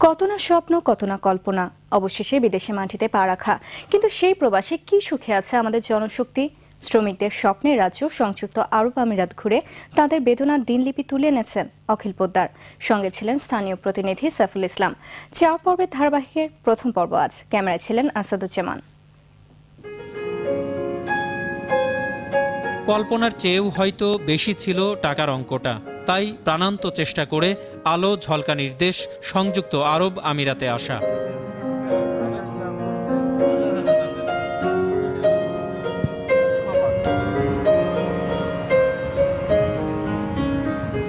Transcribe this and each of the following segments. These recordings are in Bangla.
কত না স্বপ্ন, কত না কল্পনা। অবশেষে বিদেশে মাটিতে পা রাখা। কিন্তু সেই প্রবাসে কি সুখে আছে আমাদের জনশক্তি? শ্রমিকদের স্বপ্নের রাজ্য সংযুক্ত আরব আমিরাত ঘুরে তাদের বেদনার দিনলিপি তুলে এনেছেন অখিল পোদ্দার। সঙ্গে ছিলেন স্থানীয় প্রতিনিধি সাইফুল ইসলাম। চার পর্বের ধারাবাহিকের প্রথম পর্ব আজ। ক্যামেরায় ছিলেন আসাদুজ্জামান। কল্পনার চেয়েও হয়তো বেশি ছিল টাকার অঙ্কটা। তাই প্রাণান্ত চেষ্টা করে আলো ঝলকা নির্দেশ, সংযুক্ত আরব আমিরাতে আসা।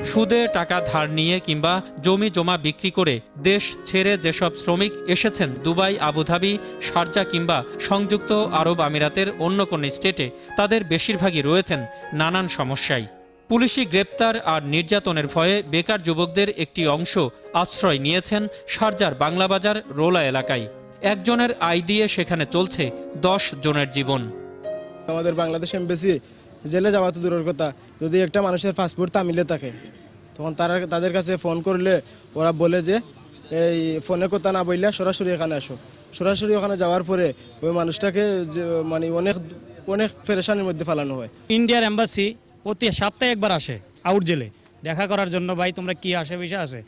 সুদে টাকা ধার নিয়ে কিংবা জমি জমা বিক্রি করে দেশ ছেড়ে যেসব শ্রমিক এসেছেন দুবাই, আবুধাবি, শারজা কিংবা সংযুক্ত আরব আমিরাতের অন্য কোন স্টেটে, তাদের বেশিরভাগই রয়েছেন নানান সমস্যায়। পুলিশি গ্রেপ্তার আর নির্যাতনের ভয়ে বেকার যুবকদের একটি অংশ আশ্রয় নিয়েছেন শারজার বাংলাবাজার রোলা এলাকায়। একজনের আয় দিয়ে সেখানে চলছে দশ জনের জীবন। আমাদের বাংলাদেশ এমবেসি, জেলে যাওয়া তো দূরের কথা। যদি একটা মানুষের পাসপোর্ট তামিলে থাকে তখন তারা তাদের কাছে ফোন করলে ওরা বলে যে এই ফোনে কথা না বললে সরাসরি এখানে আসো। সরাসরি ওখানে যাওয়ার পরে ওই মানুষটাকে যে মানে অনেক অনেক ফেরেশানির মধ্যে ফেলানো হয়। ইন্ডিয়ার এম্বাসি প্রতি সপ্তাহে একবার আসে আউট জেলে। দেখা করার জন্য ভাই তোমরা কি আসে বিষয় আছে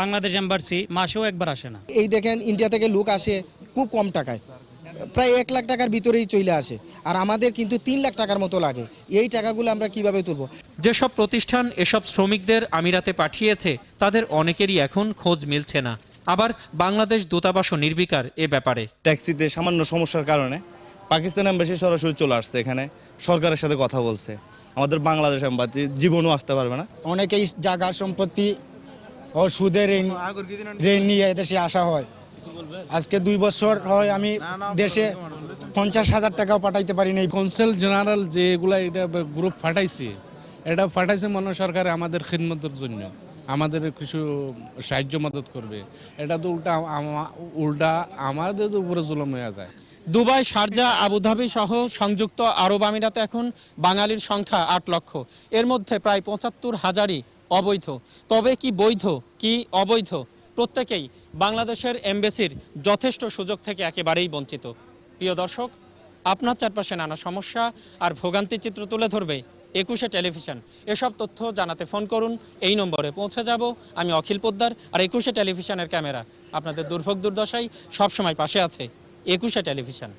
বাংলাদেশ এম্বাসি মাসেও একবার আসে না। এই দেখেন ইন্ডিয়া থেকে লোক আসে খুব কম টাকায়। প্রায় এক লাখ টাকার ভিতরেই চলে আসে। আর আমাদের কিন্তু তিন লাখ টাকার মতো লাগে। এই টাকাগুলো আমরা কীভাবে তুলবো? যেসব প্রতিষ্ঠান এসব শ্রমিকদের আমিরাতে পাঠিয়েছে তাদের অনেকেরই এখন খোঁজ মিলছে না। আবার বাংলাদেশ দূতাবাসও নির্বিকার এ ব্যাপারে। ট্যাক্সিতে সামান্য সমস্যার কারণে পাকিস্তান এম্বাসি সরাসরি চলে আসছে এখানে সরকারের সাথে কথা বলছে। আমাদের বাংলাদেশ এম্বাসি জীবনও আসতে পারবে না। অনেকেই জায়গা সম্পত্তি ও সুদের ঋণ ঋণ নিয়ে এদেশে আসা হয়। আজকে দুই বছর হয় আমি দেশে পঞ্চাশ হাজার টাকাও পাঠাইতে পারি নাই। কনসাল জেনারেল যে এগুলা এটা গ্রুপ ফাটাইছে এটা ফাটাইছে মনে সরকার আমাদের খিদমতের জন্য। আমাদের কিছু সাহায্য মদত করবে। এটা তো উল্টা উল্টা আমাদের উপরে জুলম হয়ে যায়। দুবাই শারজা আবুধাবি সহ সংযুক্ত আরব আমিরাতে এখন বাঙালির সংখ্যা আট লক্ষ। এর মধ্যে প্রায় পঁচাত্তর হাজারই অবৈধ। তবে কি বৈধ কি অবৈধ? প্রত্যেকেই বাংলাদেশের এমবেসির যথেষ্ট সুযোগ থেকে একেবারেই বঞ্চিত। প্রিয় দর্শক, আপনার চারপাশে নানা সমস্যা আর ভোগান্তি চিত্র তুলে ধরবে একুশে টেলিভিশন। এসব তথ্য জানাতে ফোন করুন, এই নম্বরে পৌঁছে যাব আমি অখিল পোদ্দার আর একুশে টেলিভিশনের ক্যামেরা। আপনাদের দুর্ভোগ দুর্দশায় সবসময় পাশে আছে একুশে টেলিভিশন।